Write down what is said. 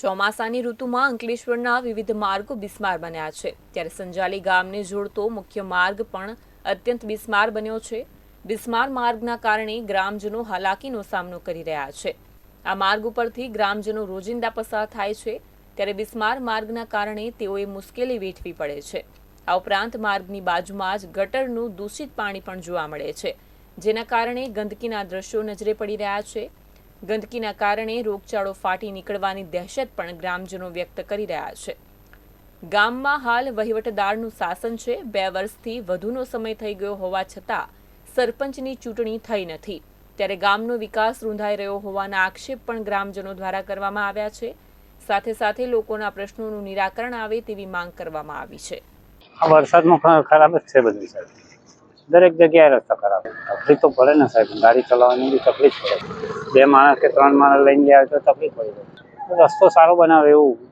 ચોમાસાની ઋતુમાં અંકલેશ્વરના વિવિધ માર્ગો બિસ્માર બન્યા છે. ત્યારે સંજાલી ગામને જોડતો મુખ્ય માર્ગ પણ અત્યંત બિસ્માર બન્યો છે. બિસ્માર માર્ગના કારણે ગ્રામજનો હાલાકીનો સામનો કરી રહ્યા છે. આ માર્ગ ઉપરથી ગ્રામજનો રોજિંદા પસાર થાય છે. ત્યારે બિસ્માર માર્ગના કારણે તેઓએ મુશ્કેલી વેઠવી પડે છે. આ ઉપરાંત માર્ગની બાજુમાં જ ગટરનું દૂષિત પાણી પણ જોવા મળે છે. જેના કારણે ગંદકીના દ્રશ્યો નજરે પડી રહ્યા છે. ગંદકીના કારણે રોગચાળો ફાટી નીકળવાની દહેશત પણ ગ્રામજનો વ્યક્ત કરી રહ્યા છે. ગામમાં હાલ વહીવટદારનું શાસન છે. બે વર્ષથી વધુનો સમય થઈ ગયો હોવા છતાં સરપંચની ચૂંટણી થઈ નથી. ત્યારે ગામનો વિકાસ રૂંધાઈ રહ્યો હોવાના આક્ષેપ પણ ગ્રામજનો દ્વારા કરવામાં આવ્યા છે. સાથે સાથે લોકોના પ્રશ્નોનું નિરાકરણ આવે તેવી માંગ કરવામાં આવી છે. વરસાદમાં ખરાબ જ છે બધું દરેક જગ્યાએ રસ્તા ખરાબ. તકલીફ તો પડે ને સાહેબ. ગાડી ચલાવવાની બી તકલીફ પડે. બે માણસ કે ત્રણ માણસ લઈને ગયા તો તકલીફ પડે રસ્તો સારો બનાવે એવું.